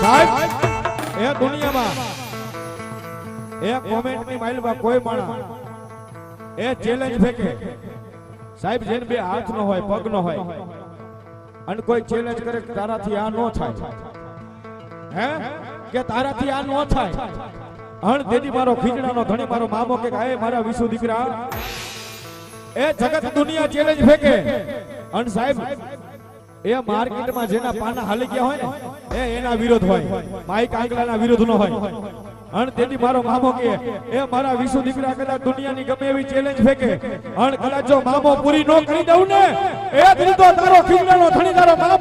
સાહેબ એ દુનિયામાં એ કોમેન્ટની માઇલમાં કોઈ માણસ એ ચેલેન્જ ફેંકે. સાહેબ જેને બે હાથ નો હોય પગ નો હોય અને કોઈ ચેલેન્જ કરે તારાથી આ નો થાય. હે? કે તારાથી આ નો થાય. હણ દેદી મારો ખીજડાનો ધણી મારો મામો કે આય મારા વિશુ દીકરા. એ જગત દુનિયા ચેલેન્જ ફેંકે. અણ સાહેબ એ માર્કેટમાં જેના પાના હાલી ગયા હોય ને, એ એના વિરોધ હોય. માઈક આંગલાના વિરોધ નો હોય. અણ તેથી મારો મામો કે, એ મારા વિશુ દીકરા કદાચ દુનિયાની ગમે એવી ચેલેન્જ ફેંકે. અણ કદાચ જો મામો પૂરી નો કરી દઉં ને, એ જ રીતો તારો ખીજડાનો ધણી તારો મામો